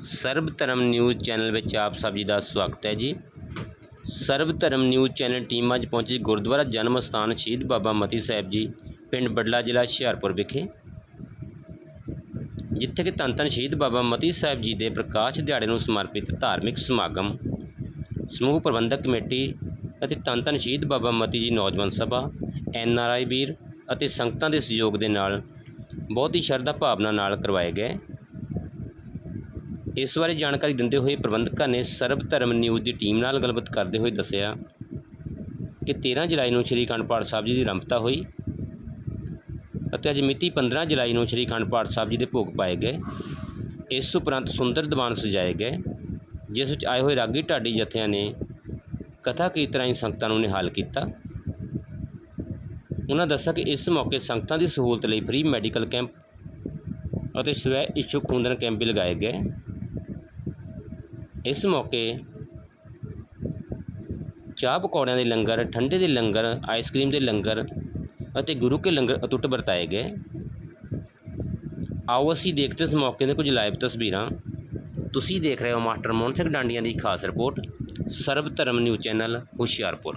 ਸਰਬ Dharam news channel ਵਿੱਚ ਆਪ ਸਭ ਜੀ ਦਾ ਸਵਾਗਤ ਹੈ ਜੀ। ਸਰਬ ਧਰਮ ਨਿਊਜ਼ ਚੈਨਲ ਟੀਮ ਅੱਜ ਪਹੁੰਚੀ ਗੁਰਦੁਆਰਾ ਜਨਮ ਸਥਾਨ ਸ਼ਹੀਦ ਬਾਬਾ ਮਤੀ ਸਾਹਿਬ ਜੀ, ਪਿੰਡ ਬਡਲਾ ਜ਼ਿਲ੍ਹਾ ਹੁਸ਼ਿਆਰਪੁਰ ਵਿਖੇ। ਜਿੱਥੇ ਕਿ ਧੰਨ ਧੰਨ ਸ਼ਹੀਦ ਬਾਬਾ ਮਤੀ ਸਾਹਿਬ ਜੀ ਦੇ ਪ੍ਰਕਾਸ਼ ਦਿਹਾੜੇ ਨੂੰ ਸਮਰਪਿਤ ਧਾਰਮਿਕ ਸਮਾਗਮ, ਸਮੂਹ ਪ੍ਰਬੰਧਕ ਕਮੇਟੀ ਅਤੇ ਧੰਨ ਧੰਨ ਸ਼ਹੀਦ ਬਾਬਾ ਮਤੀ ਜੀ ਨੌਜਵਾਨ ਸਭਾ, ਐਨ ਆਰ ਆਈ ਵੀਰ ਅਤੇ ਸੰਗਤਾਂ ਦੇ ਸਹਿਯੋਗ ਦੇ ਨਾਲ ਬਹੁਤ ਹੀ ਸ਼ਰਧਾ ਭਾਵਨਾ ਨਾਲ ਕਰਵਾਏ ਗਏ। ਇਸ ਬਾਰੇ ਜਾਣਕਾਰੀ ਦਿੰਦੇ ਹੋਏ ਪ੍ਰਬੰਧਕਾਂ ਨੇ ਸਰਬ ਧਰਮ ਨਿਊਜ਼ ਦੀ ਟੀਮ ਨਾਲ ਗੱਲਬਾਤ ਕਰਦੇ ਹੋਏ ਦੱਸਿਆ ਕਿ 13 ਜੁਲਾਈ ਨੂੰ ਸ਼੍ਰੀ ਅਖੰਡ ਪਾਠ ਸਾਹਿਬ ਜੀ ਦੀ ਰੰਭਤਾ ਹੋਈ ਅਤੇ ਅੱਜ ਮਿਤੀ 15 ਜੁਲਾਈ ਨੂੰ ਸ਼੍ਰੀ ਅਖੰਡ ਪਾਠ ਸਾਹਿਬ ਜੀ ਦੇ ਭੋਗ ਪਾਏ ਗਏ। ਇਸ ਉਪਰੰਤ ਸੁੰਦਰ ਦੀਵਾਨ ਸਜਾਏ ਗਏ, ਜਿਸ ਵਿੱਚ ਆਏ ਹੋਏ ਰਾਗੀ ਢਾਡੀ ਜਥਿਆਂ ਨੇ ਕਥਾ ਕੀਰਤਨਾਂ ਰਾਹੀਂ ਸੰਗਤਾਂ ਨੂੰ ਨਿਹਾਲ ਕੀਤਾ। ਉਹਨਾਂ ਦੱਸਿਆ ਕਿ ਇਸ ਮੌਕੇ ਸੰਗਤਾਂ ਦੀ ਸਹੂਲਤ ਲਈ ਫ੍ਰੀ ਮੈਡੀਕਲ ਕੈਂਪ ਅਤੇ ਸਵੈ ਇਛੁ ਖੂਨਦਾਨ ਕੈਂਪ ਵੀ ਲਗਾਏ ਗਏ। ਇਸ ਮੌਕੇ ਚਾਹ ਪਕੌੜਿਆਂ ਦੇ ਲੰਗਰ, ਠੰਡੇ ਦੇ ਲੰਗਰ ਆਈਸਕ੍ਰੀਮ ਦੇ ਲੰਗਰ ਅਤੇ ਗੁਰੂ ਕੇ ਲੰਗਰ ਅਟੁੱਟ ਵਰਤਾਏ ਗਏ। ਆਓ ਅਸੀਂ ਦੇਖਦੇ ਇਸ ਮੌਕੇ ਦੇ ਕੁਝ ਲਾਈਵ ਤਸਵੀਰਾਂ। ਤੁਸੀਂ ਦੇਖ ਰਹੇ ਹੋ ਮਾਸਟਰ ਮੋਹਨ ਸਿੰਘ ਡਾਂਡੀਆਂ ਦੀ ਖਾਸ report, Sarab Dharam news channel, Hoshiarpur.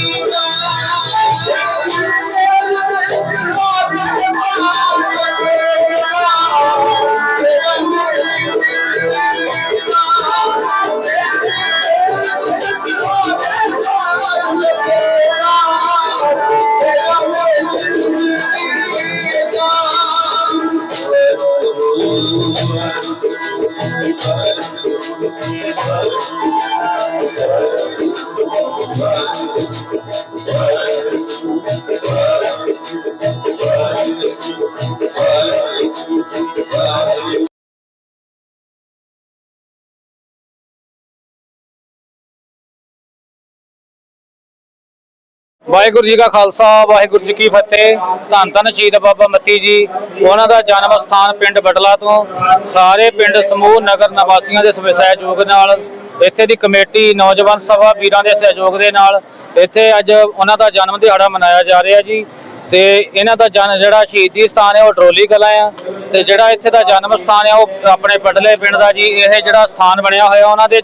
Thank you. Waheguru ji ਕਾ ਖਾਲਸਾ, ਵਾਹਿਗੁਰੂ ਜੀ ਕੀ ਫਤਿਹ। ਧੰਨ ਧੰਨ ਸ਼ਹੀਦ ਬਾਬਾ ਮਤੀ ਜੀ। ਉਹਨਾਂ ਦਾ ਜਨਮ ਸਥਾਨ ਪਿੰਡ ਬਟਲਾ ਤੋਂ। ਸਾਰੇ ਪਿੰਡ ਸਮੂਹ ਨਗਰ ਨਿਵਾਸੀਆਂ ਦੇ ਸਹਿਯੋਗ ਨਾਲ ਇੱਥੇ ਦੀ ਕਮੇਟੀ, ਨੌਜਵਾਨ ਸਭਾ ਵੀਰਾਂ ਦੇ ਸਹਿਯੋਗ ਦੇ ਨਾਲ ਇੱਥੇ ਅੱਜ ਉਹਨਾਂ ਦਾ ਜਨਮ ਦਿਹਾੜਾ ਮਨਾਇਆ ਜਾ ਰਿਹਾ ਜੀ। ਤੇ ਇਹਨਾਂ ਦਾ ਜਨ, ਜਿਹੜਾ ਸ਼ਹੀਦੀ ਸਥਾਨ ਹੈ, ਉਹ ਟਰੋਲੀ ਕਲਾਂ ਆ। ਤੇ ਜਿਹੜਾ ਇੱਥੇ ਦਾ ਜਨਮ ਸਥਾਨ ਹੈ, ਉਹ ਆਪਣੇ ਬਟਲੇ ਪਿੰਡ ਦਾ ਜੀ। ਇਹ ਜਿਹੜਾ ਸਥਾਨ ਬਣਿਆ ਹੋਇਆ, ਉਹਨਾਂ ਦੇ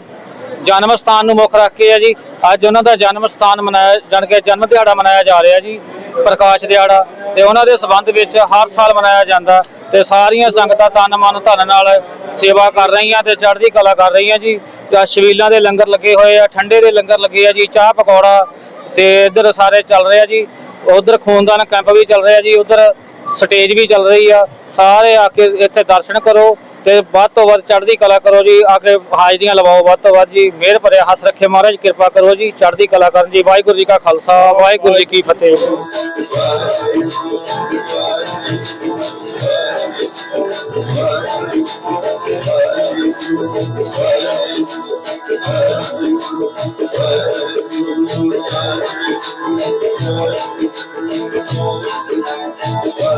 ਜਨਮ ਸਥਾਨ ਨੂੰ ਮੁੱਖ ਰੱਖ ਕੇ ਆ ਜੀ। ਅੱਜ ਉਹਨਾਂ ਦਾ ਜਨਮ ਸਥਾਨ ਮਨਾਇਆ, ਜਾਣ ਕੇ ਜਨਮ ਦਿਹਾੜਾ ਮਨਾਇਆ ਜਾ ਰਿਹਾ ਜੀ, ਪ੍ਰਕਾਸ਼ ਦਿਹਾੜਾ, ਤੇ ਉਹਨਾਂ ਦੇ ਸਬੰਧ ਵਿੱਚ ਹਰ ਸਾਲ ਮਨਾਇਆ ਜਾਂਦਾ ਤੇ ਸਾਰੀਆਂ ਸੰਗਤਾਂ ਤਨ ਮਨ ਧਨ ਨਾਲ ਸੇਵਾ ਕਰ ਰਹੀਆਂ ਤੇ ਚੜ੍ਹਦੀ ਕਲਾ ਕਰ ਰਹੀਆਂ ਜੀ। ਜਾਂ ਸ਼ਬੀਲਾਂ ਦੇ ਲੰਗਰ ਲੱਗੇ ਹੋਏ ਆ, ਠੰਡੇ ਦੇ ਲੰਗਰ ਲੱਗੇ ਆ ਜੀ, ਚਾਹ ਪਕੌੜਾ ਤੇ ਇੱਧਰ ਸਾਰੇ ਚੱਲ ਰਿਹਾ ਜੀ। ਉਧਰ ਖੂਨਦਾਨ ਕੈਂਪ ਵੀ ਚੱਲ ਰਿਹਾ ਜੀ, ਉਧਰ ਸਟੇਜ ਵੀ ਚੱਲ ਰਹੀ ਆ। ਸਾਰੇ ਆ ਕੇ ਇੱਥੇ ਦਰਸ਼ਨ ਕਰੋ ਤੇ ਵੱਧ ਤੋਂ ਵੱਧ ਚੜ੍ਹਦੀ ਕਲਾ ਕਰੋ ਜੀ। ਆ ਕੇ ਹਾਜ਼ਰੀਆਂ ਲਵਾਓ ਵੱਧ ਤੋਂ ਵੱਧ ਜੀ। ਮਿਹਰ ਭਰਿਆ ਹੱਥ ਰੱਖੇ ਮਹਾਰਾਜ, ਕਿਰਪਾ ਕਰੋ ਜੀ। ਚੜ੍ਹਦੀ ਕਲਾ ਕਰਨ ਜੀ। ਵਾਹਿਗੁਰੂ ਜੀ ਕਾ ਖਾਲਸਾ, ਵਾਹਿਗੁਰੂ ਜੀ ਕੀ ਫਤਿਹ।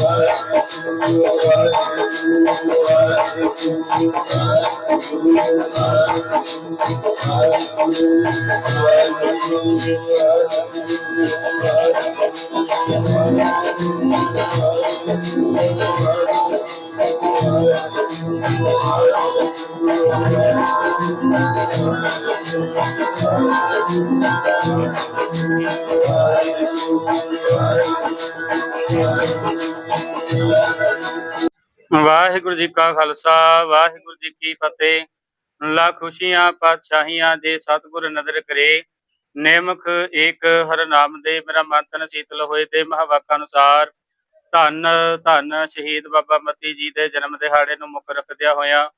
ਸਾਰੀ ਸੰਗਤ ਕਰੋ ਵਾਹਿਗੁਰੂ ਜੀ ਕਾ ਖਾਲਸਾ, ਵਾਹਿਗੁਰੂ ਜੀ ਕੀ ਫਤਿਹ। ਲਾ ਖੁਸ਼ੀਆਂ ਪਾਤਸ਼ਾਹੀਆਂ ਦੇ ਸਤਿਗੁਰ ਨਦਰ ਕਰੇ। ਨੇਮਕ ਏਕ ਹਰ ਨਾਮ ਦੇ, ਮੇਰਾ ਮਨ ਤਨ ਸੀਤਲ ਹੋਏ ਤੇ ਮਹਾਵਾਕਾਂ ਅਨੁਸਾਰ ਧੰਨ ਧੰਨ ਸ਼ਹੀਦ ਬਾਬਾ ਮਤੀ ਜੀ ਦੇ ਜਨਮ ਦਿਹਾੜੇ ਨੂੰ ਮੁੱਖ ਰੱਖਦਿਆਂ ਹੋਇਆਂ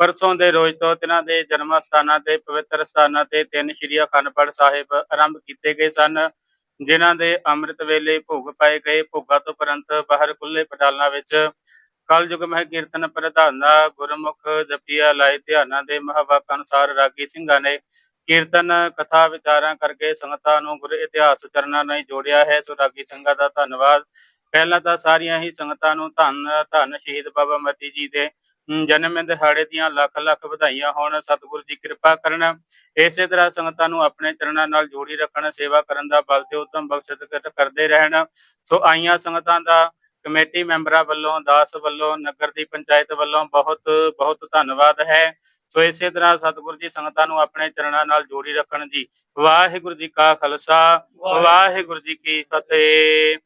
ਪਰਸੋਂ ਦੇ ਰੋਜ਼ ਤੋਂ ਤਿਨਾਂ ਦੇ ਜਨਮ ਸਥਾਨਾਂ ਤੇ ਪਵਿੱਤਰ ਸਥਾਨਾਂ ਤੇ ਤਿੰਨ ਸ਼੍ਰੀ ਅਖੰਡ ਸਾਹਿਬ ਆਰੰਭ ਕੀਤੇ ਗਏ ਸਨ, ਜਿਨ੍ਹਾਂ ਦੇ ਅੰਮ੍ਰਿਤ ਵੇਲੇ ਭੋਗ ਪਾਏ ਗਏ। ਭੋਗਾਂ ਤੋਂ ਉਪਰੰਤ ਬਾਹਰ ਖੁੱਲੇ ਪਟਾਲਾਂ ਵਿੱਚ ਕਲਯੁਗ ਮਹਿ ਕੀਰਤਨ ਪ੍ਰਧਾਨਾ, ਗੁਰਮੁਖ ਜਪੀਆ ਲਾਏ ਧਿਆਨਾਂ ਦੇ ਮਹਾਵਾਕ ਅਨੁਸਾਰ ਰਾਗੀ ਸਿੰਘਾਂ ਨੇ ਕੀਰਤਨ, ਕਥਾ ਵਿਚਾਰਾਂ ਕਰਕੇ ਸੰਗਤਾਂ ਨੂੰ ਗੁਰ ਇਤਿਹਾਸ ਚਰਨਾਂ ਨਾਲ ਜੋੜਿਆ ਹੈ। ਸੋ ਰਾਗੀ ਸਿੰਘਾਂ ਦਾ ਧੰਨਵਾਦ। ਪਹਿਲਾਂ ਤਾਂ ਸਾਰੀਆਂ ਹੀ ਸੰਗਤਾਂ ਨੂੰ ਧੰਨ ਧੰਨ ਸ਼ਹੀਦ ਬਾਬਾ ਮਤੀ ਜੀ ਦੇ ਜਨਮ ਦਿਹਾੜੇ ਦੀਆਂ ਲੱਖ ਲੱਖ ਵਧਾਈਆਂ ਹੋਣ। ਸਤਿਗੁਰੂ ਜੀ ਕਿਰਪਾ ਕਰਨ। ਇਸੇ ਤਰ੍ਹਾਂ ਸੰਗਤਾਂ ਨੂੰ ਆਪਣੇ ਚਰਨਾਂ ਨਾਲ ਜੋੜੀ ਰੱਖਣ ਸੇਵਾ ਕਰਨ ਦਾ ਬਲ ਤੇ ਉਤਮ ਬਖਸ਼ਿਸ਼ ਕਰ- ਕਰਦੇ ਰਹਿਣ। ਸੋ ਆਈਆਂ ਸੰਗਤਾਂ ਦਾ ਕਮੇਟੀ ਮੈਂਬਰਾਂ ਵੱਲੋਂ ਦਾਸ ਵੱਲੋਂ ਨਗਰ ਦੀ ਪੰਚਾਇਤ ਵੱਲੋਂ ਬਹੁਤ ਬਹੁਤ ਧੰਨਵਾਦ ਹੈ। ਸੋ ਇਸੇ ਤਰ੍ਹਾਂ ਸਤਿਗੁਰੂ ਜੀ ਸੰਗਤਾਂ ਨੂੰ ਆਪਣੇ ਚਰਨਾਂ ਨਾਲ ਜੋੜੀ ਰੱਖਣ ਜੀ। ਵਾਹਿਗੁਰੂ ਜੀ ਕਾ ਖਾਲਸਾ ਵਾਹਿਗੁਰੂ ਜੀ ਕੀ ਫਤਿਹ।